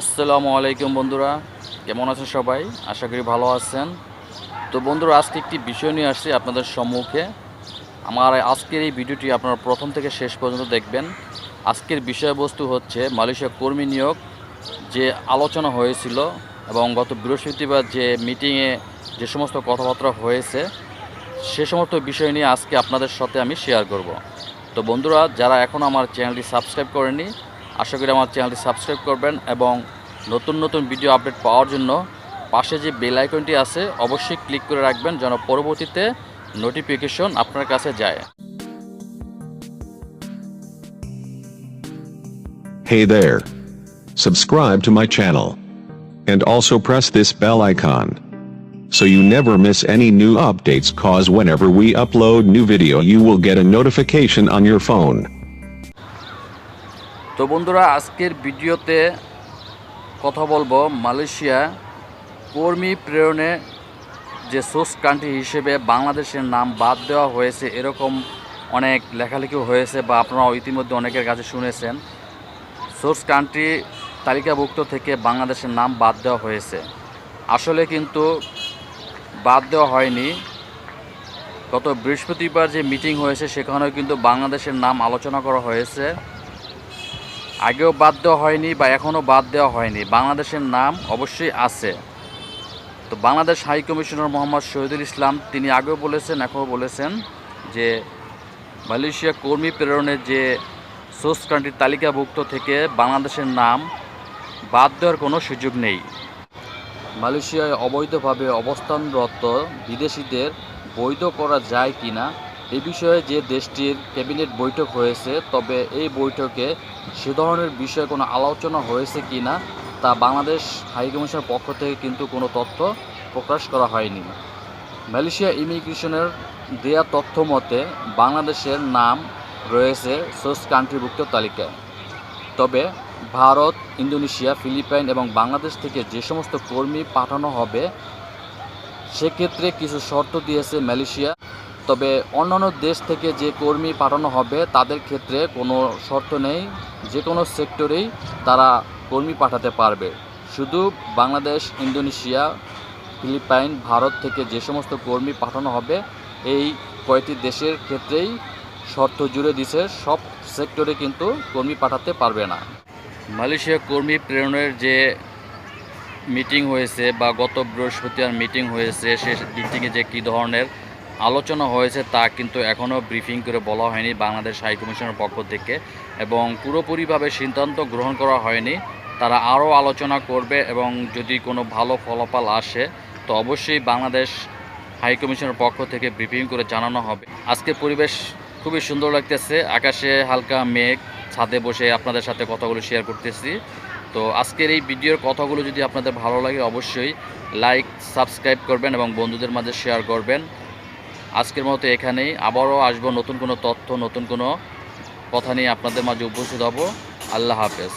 আসসালামু আলাইকুম বন্ধুরা, কেমন আছেন সবাই? আশা করি ভালো আছেন। তো বন্ধুরা, আজকে একটি বিষয় নিয়ে আসছি আপনাদের সম্মুখে। আমার আজকের এই ভিডিওটি আপনারা প্রথম থেকে শেষ পর্যন্ত দেখবেন। আজকের বিষয়বস্তু হচ্ছে মালয়েশিয়া কর্মী নিয়োগ যে আলোচনা হয়েছিল এবং গত বৃহস্পতিবার যে মিটিংয়ে যে সমস্ত কথাবার্তা হয়েছে, সে সমস্ত বিষয় নিয়ে আজকে আপনাদের সাথে আমি শেয়ার করব। তো বন্ধুরা, যারা এখন আমার চ্যানেলটি সাবস্ক্রাইব করেনি আশা করি আমার চ্যানেলটি সাবস্ক্রাইব করবেন এবং নতুন নতুন ভিডিও আপডেট পাওয়ার জন্য পাশে যে বেল আইকনটি আছে অবশ্যই ক্লিক করে রাখবেন যেন পরবর্তীতে নোটিফিকেশন আপনার কাছে যায় Hey there. Subscribe to my channel. And also press this bell icon. So you never miss any new updates cause whenever we upload new video you will get a notification on your phone. তো বন্ধুরা, আজকের ভিডিওতে কথা বলব Malaysia কর্মী প্রেরণে যে source country হিসেবে বাংলাদেশের নাম বাদ দেওয়া হয়েছে, এরকম অনেক লেখালেখি হয়েছে বা আপনারা ইতিমধ্যে অনেকের কাছে শুনেছেন। সোর্স কান্ট্রি তালিকাভুক্ত থেকে বাংলাদেশের নাম বাদ দেওয়া হয়েছে। আসলে কিন্তু বাদ দেওয়া হয়নি। গত বৃহস্পতিবার যে মিটিং হয়েছে, সেখানেও কিন্তু বাংলাদেশের নাম আলোচনা করা হয়েছে। আগেও বাদ দেওয়া হয়নি বা এখনও বাদ দেওয়া হয়নি। বাংলাদেশের নাম অবশ্যই আছে। তো বাংলাদেশ হাই কমিশনার মোহাম্মদ শহীদুল ইসলাম, তিনি আগেও বলেছেন, এখনও বলেছেন যে মালয়েশিয়া কর্মী প্রেরণের যে সোর্স কান্ট্রির তালিকাভুক্ত থেকে বাংলাদেশের নাম বাদ দেওয়ার কোনো সুযোগ নেই। মালয়েশিয়ায় অবৈধভাবে অবস্থানরত বিদেশিদের বৈধ করা যায় কি না এ বিষয়ে যে দেশটির ক্যাবিনেট বৈঠক হয়েছে, তবে এই বৈঠকে সে ধরনের বিষয়ে কোনো আলোচনা হয়েছে কি না তা বাংলাদেশ হাইকমিশনের পক্ষ থেকে কিন্তু কোনো তথ্য প্রকাশ করা হয়নি। মালয়েশিয়া ইমিগ্রেশনের দেয়া তথ্য মতে, বাংলাদেশের নাম রয়েছে সোর্স কান্ট্রিভুক্ত তালিকায়। তবে ভারত, ইন্দোনেশিয়া, ফিলিপাইন এবং বাংলাদেশ থেকে যে সমস্ত কর্মী পাঠানো হবে, সেক্ষেত্রে কিছু শর্ত দিয়েছে মালয়েশিয়া। তবে অন্যান্য দেশ থেকে যে কর্মী পাঠানো হবে, তাদের ক্ষেত্রে কোনো শর্ত নেই। যে কোনো সেক্টরেই তারা কর্মী পাঠাতে পারবে। শুধু বাংলাদেশ, ইন্দোনেশিয়া, ফিলিপাইন, ভারত থেকে যে সমস্ত কর্মী পাঠানো হবে, এই কয়টি দেশের ক্ষেত্রেই শর্ত জুড়ে দিছে, সব সেক্টরে কিন্তু কর্মী পাঠাতে পারবে না। মালয়েশিয়া কর্মী প্রেরণের যে মিটিং হয়েছে বা গত বৃহস্পতিবার মিটিং হয়েছে, সে মিটিংয়ে যে কী ধরনের আলোচনা হয়েছে তা কিন্তু এখনও ব্রিফিং করে বলা হয়নি বাংলাদেশ হাই কমিশনের পক্ষ থেকে এবং পুরোপুরিভাবে সিদ্ধান্ত গ্রহণ করা হয়নি। তারা আরও আলোচনা করবে এবং যদি কোনো ভালো ফলাফল আসে, তো অবশ্যই বাংলাদেশ হাই কমিশনের পক্ষ থেকে ব্রিফিং করে জানানো হবে। আজকের পরিবেশ খুবই সুন্দর লাগতেছে, আকাশে হালকা মেঘ, ছাদে বসে আপনাদের সাথে কথাগুলো শেয়ার করতেছি। তো আজকের এই ভিডিওর কথাগুলো যদি আপনাদের ভালো লাগে, অবশ্যই লাইক সাবস্ক্রাইব করবেন এবং বন্ধুদের মাঝে শেয়ার করবেন। আজকের মতো এখানেই। আবারও আসব নতুন কোনো তথ্য, নতুন কোনো কথা নিয়ে আপনাদের মাঝে উপস্থিত হব। আল্লাহ হাফেজ।